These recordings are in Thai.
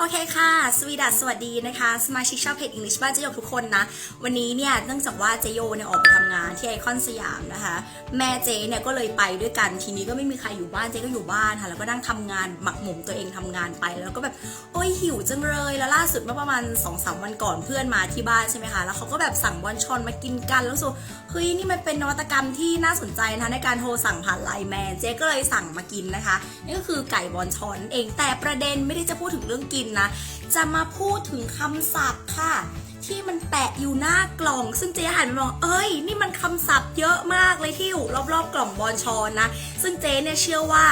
โอเคค่ะ สวีดัสสวัสดีนะคะ สมาชิกชาวเพจ English บ้านเจโยทุกคนนะ วันนี้เนี่ย เนื่องจากว่าเจโยเนี่ยออกไปทำงานที่ไอคอนสยามนะคะ แม่เจเนี่ยก็เลยไปด้วยกัน ทีนี้ก็ไม่มีใครอยู่บ้าน เจก็อยู่บ้านค่ะ แล้วก็นั่งทำงานหมักหมมตัวเองทำงานไป แล้วก็แบบ โอ้ยหิวจังเลย แล้วล่าสุดเมื่อประมาณ2อสวันก่อนเพื่อนมาที่บ้านใช่ไหมคะ แล้วเขาก็แบบสั่งบอนชอนมากินกัน แล้วสูเฮ้ยนี่มันเป็นนวัตกรรมที่น่าสนใจนะคะในการโทรสั่งผ่านไลน์แมน เจก็เลยสั่งมากินนะคะ นี่ก็คือไก่บอนชอนนั่นเอง แต่ประเด็นไม่ได้จะพูดถึงเรื่องกินนะ จะมาพูดถึงคำศัพท์ค่ะ ที่มันแปะอยู่หน้ากล่อง ซึ่งเจ๊หันมองเอ้ย นี่มันคำศัพท์เยอะมากเลยที่อยู่รอบๆกล่องบอลชอนนะ ซึ่งเจ๊เนี่ยเชื่อว่า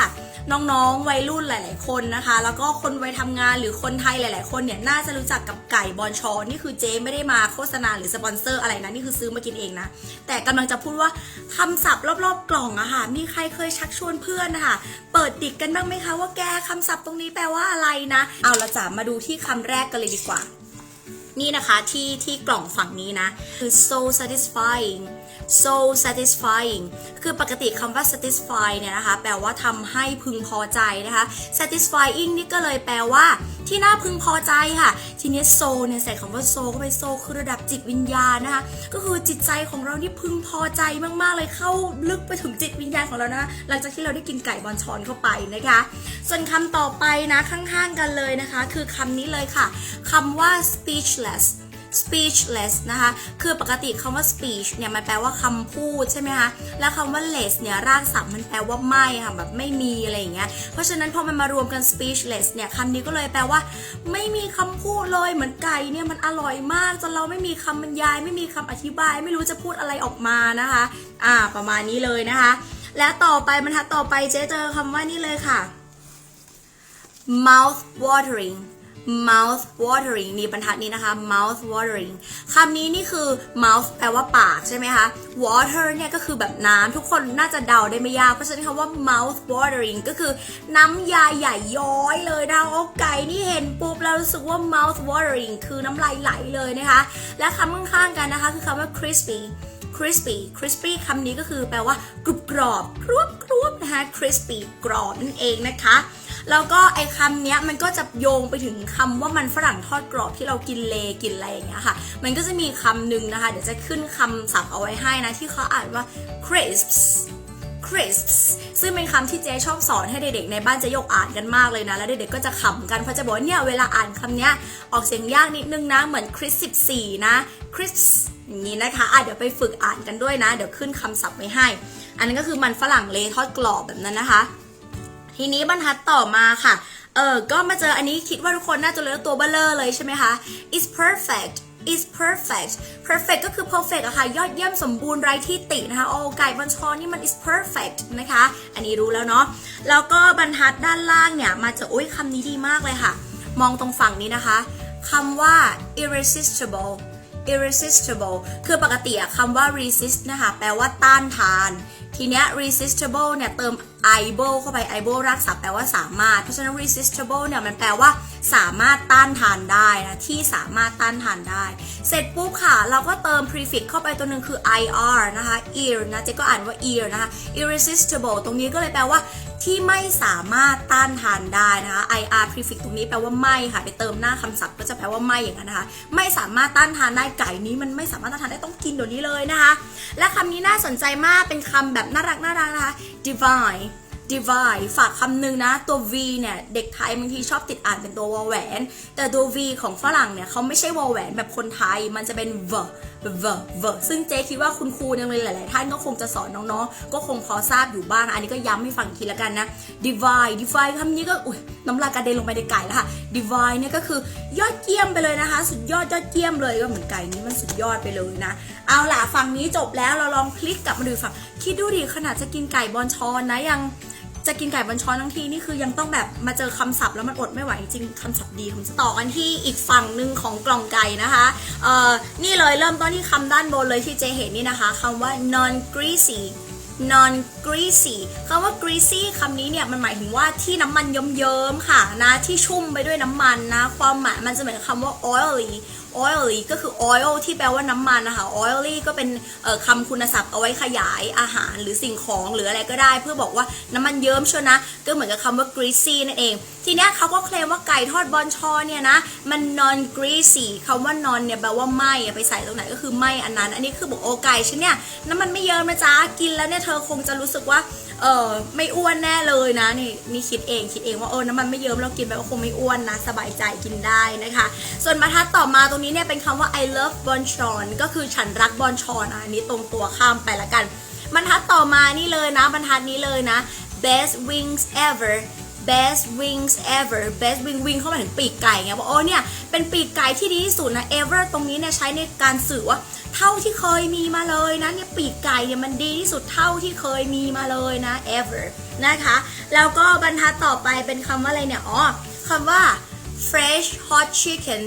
น้องๆ วัยรุ่นหลาย ๆ คนนะคะ แล้วก็คนวัยทำงานหรือคนไทยหลาย ๆ คนเนี่ยน่าจะรู้จักกับไก่บอลชอนนี่คือเจ๊ไม่ได้มาโฆษณาหรือสปอนเซอร์อะไรนะ นี่คือซื้อมากินเองนะ แต่กำลังจะพูดว่าคำศัพท์รอบๆ กล่องอะค่ะ มีใครเคยชักชวนเพื่อนนะคะเปิดดิกกันบ้างไหมคะว่าแกคำศัพท์ตรงนี้แปลว่าอะไรนะ เอาละจ้ะมาดูที่คำแรกกันเลยดีกว่า นี่นะคะที่ที่กล่องฝั่งนี้นะ คือ so satisfying so satisfying คือปกติคำว่า satisfy เนี่ยนะคะ แปลว่าทำให้พึงพอใจนะคะ satisfying นี่ก็เลยแปลว่า ที่น่าพึงพอใจค่ะ ทีนี้ so เนี่ยใส่คำว่า so เข้าไป so คือระดับจิตวิญญาณนะคะ ก็คือจิตใจของเรานี่พึงพอใจมากๆ เลยเข้าลึกไปถึงจิตวิญญาณของเรานะหลังจากที่เราได้กินไก่บอลชอนเข้าไปนะคะ ส่วนคำต่อไปนะข้างๆกันเลยนะคะ คือคำนี้เลยค่ะคำว่า speechless speechless นะคะ คือปกติคำว่า speech เนี่ยมันแปลว่าคำพูดใช่ไหมคะ แล้วคำว่า less เนี่ยรากศัพท์มันแปลว่าไม่ค่ะแบบไม่มีอะไรอย่างเงี้ย เพราะฉะนั้นพอมันมารวมกัน speechless เนี่ยคำนี้ก็เลยแปลว่า ไม่มีคำพูดเลยเหมือนไก่เนี่ยมันอร่อยมากจนเราไม่มีคำบรรยาย ไม่มีคำอธิบาย ไม่รู้จะพูดอะไรออกมานะคะ อ่าประมาณนี้เลยนะคะ และต่อไปบรรทัดต่อไปเจ๊เจอคำว่านี่เลยค่ะ mouth watering mouth watering นี่บรรทัดนี้นะคะ mouth watering คำนี้นี่คือ mouth แปลว่าปากใช่ไหมคะ water เนี่ยก็คือแบบน้ำทุกคนน่าจะเดาได้ไม่ยาก เพราะฉะนั้นคำว่า mouth watering ก็คือน้ำยาใหญ่ย้อยเลยนะโอ้ไก่นี่เห็นปุ๊บแล้วรู้สึกว่า mouth watering คือน้ำลายไหลเลยนะคะ และคำข้างๆกันนะคะคือคำว่า crispy crispy crispy คำนี้ก็คือแปลว่ากรุบกรอบกรุบกรุบนะคะ crispy กรอบนั่นเองนะคะ แล้วก็ไอ้คำนี้มันก็จะโยงไปถึงคำว่ามันฝรั่งทอดกรอบที่เรากินเลกินอะไรอย่างเงี้ยค่ะ มันก็จะมีคำหนึ่งนะคะ เดี๋ยวจะขึ้นคำศัพท์เอาไว้ให้นะ ที่เขาอ่านว่า crisps crisps ซึ่งเป็นคำที่เจ๊ชอบสอนให้เด็กๆ ในบ้านจะยกอ่านกันมากเลยนะ แล้วเด็กๆ ก็จะขำกันเพราะจะบอกว่าเนี่ยเวลาอ่านคำนี้ออกเสียงยากนิดนึงนะ เหมือน cris 14นะ crisps อย่างนี้นะคะอะเดี๋ยวไปฝึกอ่านกันด้วยนะ เดี๋ยวขึ้นคำศัพท์ไว้ให้ อันนั้นก็คือมันฝรั่งเลทอดกรอบแบบนั้นนะคะ ทีนี้บรรทัดต่อมาค่ะ เออก็มาเจออันนี้คิดว่าทุกคนน่าจะรู้ตัวเบลเลอร์เลยใช่ไหมคะ is perfect is perfect perfect ก็คือ perfect อะค่ะ ยอดเยี่ยมสมบูรณ์ไร้ที่ตินะคะโอ้ไก่บัญชรนี่มัน is perfect นะคะ อันนี้รู้แล้วเนาะ แล้วก็บรรทัดด้านล่างเนี่ย มาจากอุ้ยคำนี้ดีมากเลยค่ะ มองตรงฝั่งนี้นะคะคำว่า irresistible irresistible คือปกติคำว่า resist นะคะ แปลว่าต้านทาน ทีเนี้ย resistible เนี่ยเติม able เข้าไป able รากศัพท์แปลว่าสามารถ เพราะฉะนั้น resistible เนี่ยมันแปลว่าสามารถต้านทานได้นะที่สามารถต้านทานได้ เสร็จปุ๊บค่ะ เราก็เติม prefix เข้าไปตัวหนึ่งคือ ir นะคะ ear นะเจ๊ก็อ่านว่า ear นะคะ irresistible ตรงนี้ก็เลยแปลว่าที่ไม่สามารถต้านทานได้นะคะ ir prefix ตรงนี้แปลว่าไม่ค่ะ ไปเติมหน้าคำศัพท์ก็จะแปลว่าไม่อย่างนั้นนะคะ ไม่สามารถต้านทานได้ไก่นี้มันไม่สามารถต้านทานได้ต้องกินเดี๋ยวนี้เลยนะคะ และคำนี้น่าสนใจมากเป็นคำแบบน่ารักน่ารักนะคะ divine divide ฝากคำหนึ่งนะ ตัว v เนี่ย เด็กไทยบางทีชอบติดอ่านเป็นตัววอลแหวน แต่ตัว v ของฝรั่งเนี่ยเขาไม่ใช่วอลแหวนแบบคนไทย มันจะเป็น v v v ซึ่งเจ๊คิดว่าคุณครูในโรงเรียนหลาย ๆ ท่านก็คงจะสอนน้อง ๆ ก็คงพอทราบอยู่บ้าง อันนี้ก็ย้ำให้ฟังทีละกันนะ divide divide คำนี้ก็อุ้ยน้ำลายกระเด็นลงไปในไก่แล้วค่ะ divide เนี่ยก็คือยอดเยี่ยมไปเลยนะคะ สุดยอดยอดเยี่ยมเลยก็เหมือนไก่นี้มันสุดยอดไปเลยนะ เอาล่ะฝั่งนี้จบแล้วเราลองพลิกกลับมาดูฝั่งคิดดูดิขนาดจะกินไก่บอลชอนนะยัง จะกินไก่บนช้อนทั้งทีนี่คือยังต้องแบบมาเจอคำศัพท์แล้วมันอดไม่ไหวจริงคำศัพท์ดีคำศัพท์ต่อกันที่อีกฝั่งหนึ่งของกล่องไก่นะคะเอ่อนี่เลยเริ่มต้นที่คำด้านบนเลยที่เจเห็นนี่นะคะคำว่า non greasy non greasy คำว่า greasy คำนี้เนี่ยมันหมายถึงว่าที่น้ำมันเยิ้มๆค่ะนะที่ชุ่มไปด้วยน้ำมันนะ ความหมายมันจะเหมือนคำว่า oily oily ก็คือ oil ที่แปลว่าน้ำมันนะคะ oily ก็เป็นคำคุณศัพท์เอาไว้ขยายอาหารหรือสิ่งของหรืออะไรก็ได้ เพื่อบอกว่าน้ำมันเยิ้มเชียวนะ ก็เหมือนกับคำว่า greasy นั่นเอง ทีนี้เขาก็เคลมว่าไก่ทอดบอนชอเนี่ยนะ มัน non greasy คำว่า non เนี่ยแปลว่าไม่ไปใส่ตรงไหนก็คือไม่อันนั้น อันนี้คือบอกโอไก่ฉันเนี่ยน้ำมันไม่เยิ้มนะจ๊ะกินแล้วเนี่ยเธอคงจะรู้สึกว่า เออไม่อ้วนแน่เลยนะนี่นี่คิดเองคิดเองว่าเออน้ำมันไม่เยิ้มเรากินไปก็คงไม่อ้วนนะ สบายใจกินได้นะคะ ส่วนบรรทัดต่อมาตรงนี้เนี่ยเป็นคำว่า I love bonchon ก็คือฉันรักบอนชอนอันนี้ตรงตัวข้ามไปละกัน บรรทัดต่อมานี่เลยนะ บรรทัดนี้เลยนะ best wings ever best wings ever best wing wing เข้ามาถึงปีกไก่ไงบอกโอ้เนี่ย เป็นปีกไก่ที่ดีที่สุดนะ ever ตรงนี้เนี่ยใช้ในการสื่อว่า เท่าที่เคยมีมาเลยนะเนี่ยปีกไก่เนี่ยมันดีที่สุดเท่าที่เคยมีมาเลยนะ ever นะคะ แล้วก็บรรทัดต่อไปเป็นคำว่าอะไรเนี่ย อ๋อคำว่า fresh hot chicken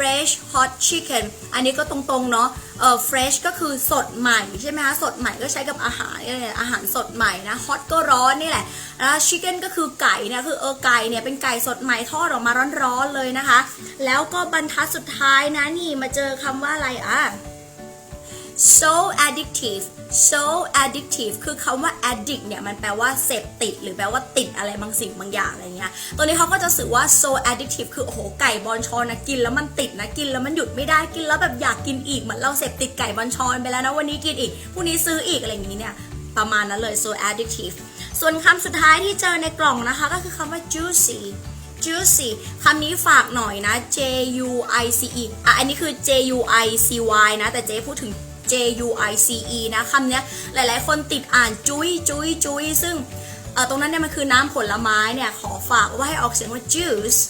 fresh hot chicken อันนี้ก็ตรงๆเนาะเอ่อ fresh ก็คือสดใหม่ใช่ไหมคะ สดใหม่ก็ใช้กับอาหารอาหารสดใหม่นะ hot ก็ร้อนนี่แหละ แล้ว chicken ก็คือไก่นะคือเออไก่เนี่ยเป็นไก่สดใหม่ทอดออกมาร้อนๆเลยนะคะ แล้วก็บรรทัดสุดท้ายนะนี่มาเจอคำว่าอะไรอะ so addictive so addictive คือคำว่า addict เนี่ย มันแปลว่าเสพติด หรือแปลว่าติดอะไรบางสิ่งบางอย่างอะไรเงี้ย ตัวนี้เขาก็จะสื่อว่า so addictive คือ โอ้โห ไก่บอลชอนนะกินแล้วมันติดนะ กินแล้วมันหยุดไม่ได้ กินแล้วแบบอยากกินอีก เหมือนเราเสพติดไก่บอลชอนไปแล้วนะ วันนี้กินอีก พรุ่งนี้ซื้ออีกอะไรอย่างนี้เนี่ย ประมาณนั้นเลย so addictive ส่วนคำสุดท้ายที่เจอในกล่องนะคะ ก็คือคำว่า juicy juicy คำนี้ฝากหน่อยนะ J U I C E อะ อันนี้คือ J U I C Y นะ แต่เจ๊พูดถึง J U I C E นะคำนี้หลายๆ คนติดอ่านจุ้ยจุ้ยจุ้ยซึ่งตรงนั้นเนี่ยมันคือน้ำผลไม้เนี่ยขอฝากว่าให้ออกเสียงว่า juice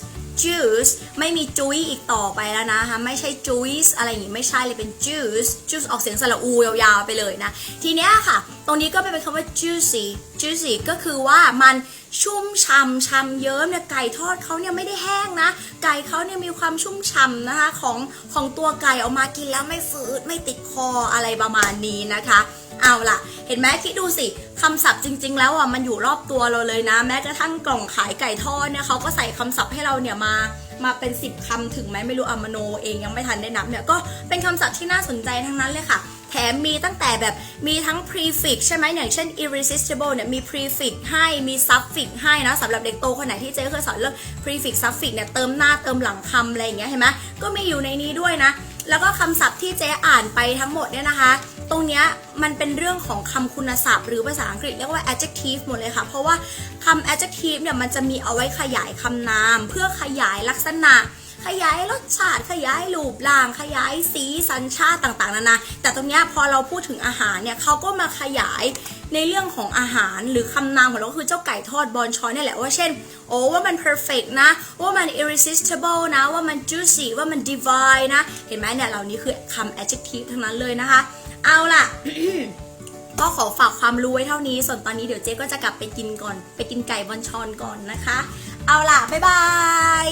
juice ไม่มีจุ้ยอีกต่อไปแล้วนะคะไม่ใช่ juice อะไรอย่างงี้ไม่ใช่เลยเป็น juice juice ออกเสียงสระอูยาวๆไปเลยนะ ทีเนี้ยค่ะ ตรงนี้ก็เป็นคำว่า juicy juicy ก็คือว่ามันชุ่มฉ่ำฉ่ำเยิ้มเนี่ยไก่ทอดเขาเนี่ยไม่ได้แห้งนะ ไก่เขาเนี่ยมีความชุ่มฉ่ำนะคะของของตัวไก่ออกมากินแล้วไม่ฝืดไม่ติดคออะไรประมาณนี้นะคะ เอาล่ะ เห็นไหมคิดดูสิคำศัพท์จริง ๆ แล้วอะมันอยู่รอบตัวเราเลยนะ แม้กระทั่งกล่องขายไก่ทอดเนี่ยเขาก็ใส่คำศัพท์ให้เราเนี่ยมามาเป็น 10คำถึงไหมไม่รู้อะมโนเองยังไม่ทันได้นับเนี่ยก็เป็นคำศัพท์ที่น่าสนใจทั้งนั้นเลยค่ะ แถมมีตั้งแต่แบบมีทั้ง prefix ใช่ไหมอย่างเช่น irresistible เนี่ยมี prefix ให้มี suffix ให้นะสำหรับเด็กโตคนไหนที่เจ๊เคยสอนเรื่อง prefix suffix เนี่ยเติมหน้าเติมหลังคำอะไรอย่างเงี้ยเห็นไหมก็มีอยู่ในนี้ด้วยนะ แล้วก็คำศัพท์ที่เจ๊อ่านไปทั้งหมดเนี่ยนะคะ ตรงเนี้ยมันเป็นเรื่องของคำคุณศัพท์ หรือภาษาอังกฤษเรียกว่า adjective หมดเลยค่ะ เพราะว่าคำ adjective เนี่ยมันจะมีเอาไว้ขยายคำนาม เพื่อขยายลักษณะ ขยายรสชาติ ขยายรูปร่าง ขยายสีสัญชาติต่างๆนานา แต่ตรงเนี้ยพอเราพูดถึงอาหารเนี่ยเขาก็มาขยายในเรื่องของอาหารหรือคำนามของเราก็คือเจ้าไก่ทอดบอนชอนนี่แหละว่าเช่น โอ้ว่ามัน perfect นะ ว่ามัน irresistible นะ ว่ามัน juicy ว่ามัน divine นะ เห็นไหมเนี่ยเหล่านี้คือคำ adjective ทั้งนั้นเลยนะคะ เอาล่ะ ก็ขอฝากความรู้ไว้เท่านี้ ส่วนตอนนี้เดี๋ยวเจ๊ก็จะกลับไปกินก่อน ไปกินไก่บอนชอนก่อนนะคะ เอาล่ะ บ๊ายบาย